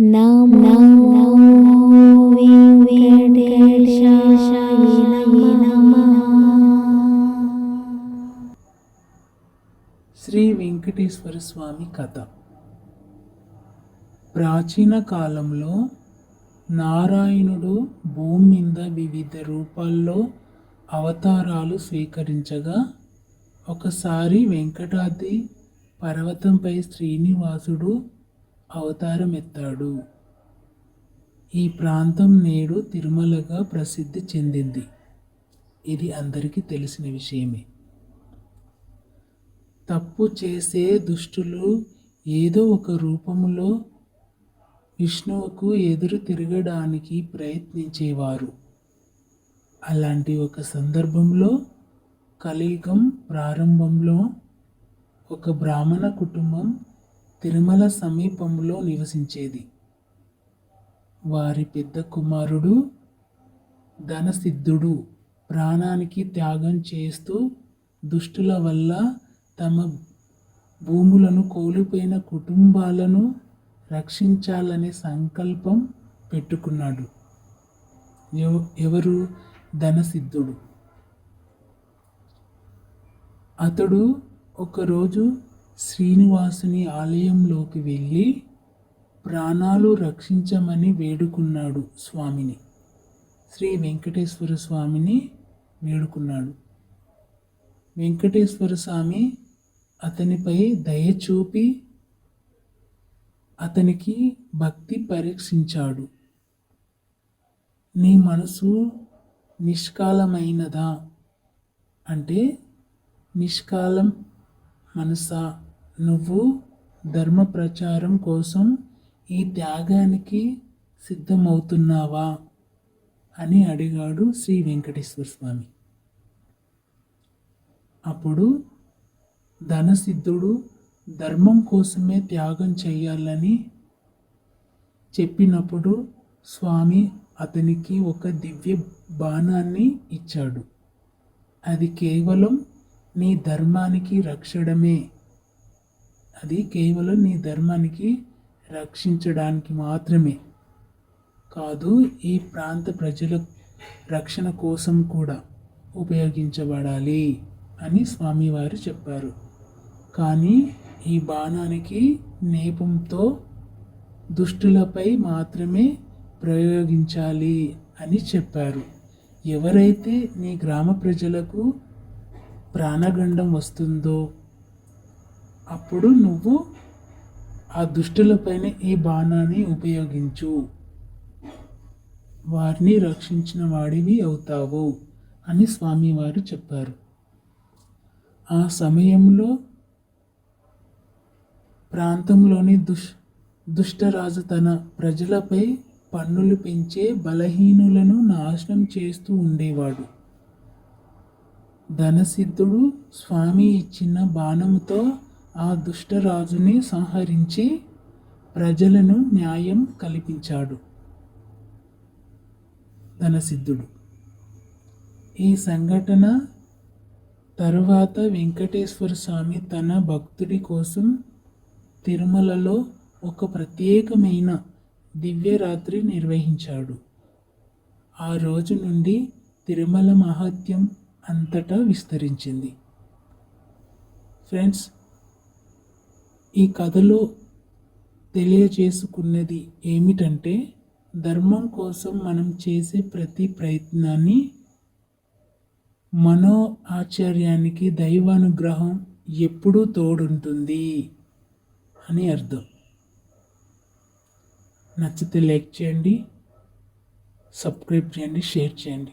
నమో వెంకటేశాయ నమః శ్రీ వెంకటేశ్వర స్వామి కథ. ప్రాచీన కాలంలో నారాయణుడు భూమి మీద వివిధ రూపాల్లో అవతారాలు స్వీకరించగా ఒకసారి వెంకటాద్రి పర్వతంపై శ్రీనివాసుడు అవతారం ఎత్తాడు ఈ ప్రాంతం నేడు తిరుమలగా ప్రసిద్ధి చెందింది. ఇది అందరికీ తెలిసిన విషయమే. తప్పు చేసే దుష్టులు ఏదో ఒక రూపంలో విష్ణువుకు ఎదురు తిరగడానికి ప్రయత్నించేవారు. అలాంటి ఒక సందర్భంలో కలియుగం ప్రారంభంలో ఒక బ్రాహ్మణ కుటుంబం తిరుమల సమీపంలో నివసించేది. వారి పెద్ద కుమారుడు ధనసిద్ధుడు ప్రాణానికి త్యాగం చేస్తూ దుష్టుల వల్ల తమ భూములను కోల్పోయిన కుటుంబాలను రక్షించాలనే సంకల్పం పెట్టుకున్నాడు. ఎవ- ఎవరు ధనసిద్ధుడు. అతడు ఒకరోజు శ్రీనివాసుని ఆలయంలోకి వెళ్ళి ప్రాణాలు రక్షించమని వేడుకున్నాడు స్వామిని. శ్రీ వెంకటేశ్వర స్వామిని వేడుకున్నాడు. వెంకటేశ్వర స్వామి అతనిపై దయ చూపి అతనికి భక్తి పరీక్షించాడు. నీ మనసు నిష్కాలమైనదా? అంటే నిష్కాలం మనసా? నువ్వు ధర్మ ప్రచారం కోసం ఈ త్యాగానికి సిద్ధమవుతున్నావా? అని అడిగాడు శ్రీ వెంకటేశ్వర స్వామి. అప్పుడు ధనసిద్ధుడు ధర్మం కోసమే త్యాగం చేయాలని చెప్పినప్పుడు స్వామి అతనికి ఒక దివ్య బాణాన్ని ఇచ్చాడు. అది కేవలం నీ ధర్మానికి రక్షడమే అది కేవలం నీ ధర్మానికి రక్షించడానికి మాత్రమే. కాదు ఈ ప్రాంత ప్రజల రక్షణ కోసం కూడా ఉపయోగించబడాలి అని స్వామివారు చెప్పారు. కానీ ఈ బాణానికి నేపంతో దుష్టులపై మాత్రమే ప్రయోగించాలి అని చెప్పారు. ఎవరైతే నీ గ్రామ ప్రజలకు ప్రాణగండం వస్తుందో అప్పుడు నువ్వు ఆ దుష్టులపైన ఈ బాణాన్ని ఉపయోగించు. వారిని రక్షించిన వాడివి అవుతావు అని స్వామివారు చెప్పారు. ఆ సమయంలో ప్రాంతంలోని దుష్ దుష్టరాజు తన ప్రజలపై పన్నులు పెంచే బలహీనులను నాశనం చేస్తూ ఉండేవాడు. ధనసిద్ధుడు స్వామి ఇచ్చిన బాణంతో ఆ దుష్టరాజుని సంహరించి ప్రజలను న్యాయం కల్పించాడు. ధనసిద్ధుడు. ఈ సంఘటన తరువాత వెంకటేశ్వర స్వామి తన భక్తుడి కోసం తిరుమలలో ఒక ప్రత్యేకమైన దివ్యరాత్రి నిర్వహించాడు. ఆ రోజు నుండి తిరుమల మహత్యం అంతటా విస్తరించింది. ఫ్రెండ్స్ ఈ కథలో తెలియజేసుకున్నది ఏమిటంటే ధర్మం కోసం మనం చేసే ప్రతి ప్రయత్నాన్ని మనో ఆశ్చర్యానికి దైవానుగ్రహం ఎప్పుడూ తోడుంటుంది అని అర్థం. నచ్చితే లైక్ చేయండి సబ్స్క్రైబ్ చేయండి షేర్ చేయండి.